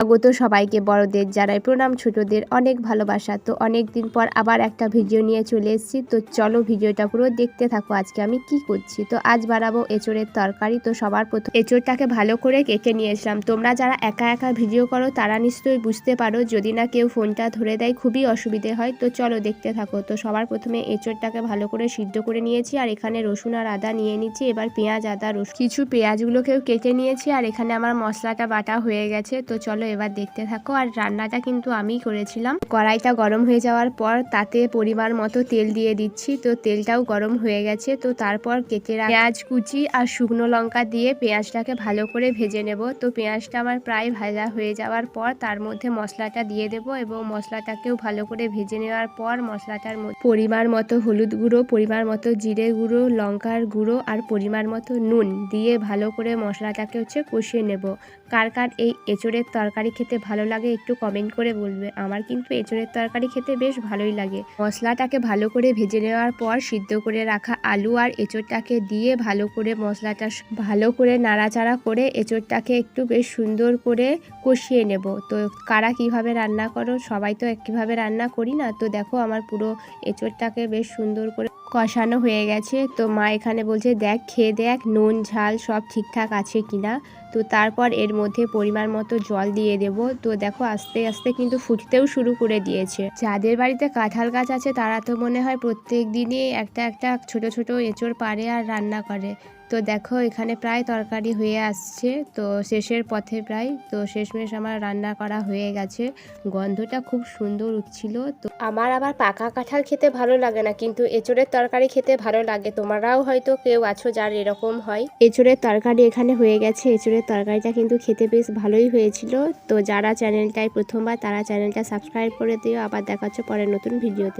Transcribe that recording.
স্বাগত সবাইকে বড়দের জানাই প্রণাম ছোটদের অনেক ভালোবাসা। তো অনেক দিন পর আবার একটা ভিডিও নিয়ে চলে এসেছি। তো চলো ভিডিওটা পুরো দেখতে থাকো আজকে আমি কি করছি। তো আজ বানাবো এঁচড়ের তরকারি। তো সবার প্রথম এঁচড়টাকে ভালো করে কেটে নিয়ে এসলাম। তোমরা যারা একা একা ভিডিও করো, তারা নিশ্চয়ই বুঝতে পারো। যদি না কেউ ফোনটা ধরে দেয়, খুবই অসুবিধে হয়। তো চলো দেখতে থাকো। তো সবার প্রথমে এঁচড়টাকে ভালো করে সিদ্ধ করে নিয়েছি। আর এখানে রসুন আর আদা নিয়ে নিচ্ছি। এবার পেঁয়াজ, আদা, রসুন কিছু পেঁয়াজগুলোকেও কেটে নিয়েছি। আর এখানে আমার মশলাটা বাটা হয়ে গেছে। তো চলো এবার দেখতে থাকো। আর রান্নাটা কিন্তু আমিই করেছিলাম। কড়াইটা গরম হয়ে যাওয়ার পর তাতে পরিমাণ মতো তেল দিয়ে দিচ্ছি। তো তেলটাও গরম হয়ে গেছে। তো তারপর কেটে পেঁয়াজ কুচি আর শুকনো লঙ্কা দিয়ে পেঁয়াজটাকে ভালো করে ভেজে নেব। তো পেঁয়াজটা আমার প্রায় ভাজা হয়ে যাওয়ার পর তার মধ্যে মশলাটা দিয়ে দেব এবং মশলাটাকেও ভালো করে ভেজে নেওয়ার পর মশলাটার পরিমাণ মতো হলুদ গুঁড়ো, পরিমাণ মতো জিরে গুঁড়ো, লঙ্কার গুঁড়ো আর পরিমাণ মতো নুন দিয়ে ভালো করে মশলাটাকে হচ্ছে কষিয়ে নেব। কার কার এই এঁচড়ের তরকারি খেতে ভালো লাগে, একটু কমেন্ট করে বলবে। আমার কিন্তু এঁচড়ের তরকারি খেতে বেশ ভালোই লাগে। মশলাটাকে ভালো করে ভেজে নেওয়ার পর সিদ্ধ করে রাখা আলু আর এঁচড়টাকে দিয়ে ভালো করে মশলাটা ভালো করে নাড়াচাড়া করে এঁচড়টাকে একটু বেশ সুন্দর করে কষিয়ে নেব। তো কারা কীভাবে রান্না করো, সবাই তো একইভাবে রান্না করি না। তো দেখো আমার পুরো এঁচড়টাকে বেশ সুন্দর করে কষানো হয়ে গেছে। তো মা এখানে বলছে, দেখ, খেয়ে দেখ, নুন, ঝাল সব ঠিকঠাক আছে কিনা? তো তারপর এর মধ্যে পরিমাণ মতো জল দিয়ে দেব। তো দেখো, আস্তে আস্তে কিন্তু ফুটতেও শুরু করে দিয়েছে। যাদের বাড়িতে কাঁঠাল গাছ আছে, তারা তো মনে হয় প্রত্যেক দিনই একটা একটা ছোট ছোট এঁচড় পারে আর রান্না করে। তো দেখো এখানে প্রায় তরকারি হয়ে আসছে। তো শেষের পথে প্রায় তো শেষমেশ আমার রান্না করা হয়ে গেছে। গন্ধটা খুব সুন্দর উঠছিল। তো আমার আবার পাকা কাঁঠাল খেতে ভালো লাগে না কিন্তু এঁচড়ের তরকারি খেতে ভালো লাগে। তোমরাও হয়তো কেউ আছো যার এরকম হয়। এঁচড়ের তরকারি এখানে হয়ে গেছে। এঁচড়ের তরকারিটা কিন্তু খেতে বেশ ভালোই হয়েছিল। তো যারা চ্যানেলটায় প্রথমবার তারা চ্যানেলটা সাবস্ক্রাইব করে দিও। আবার দেখাচ্ছ পরের নতুন ভিডিওতে।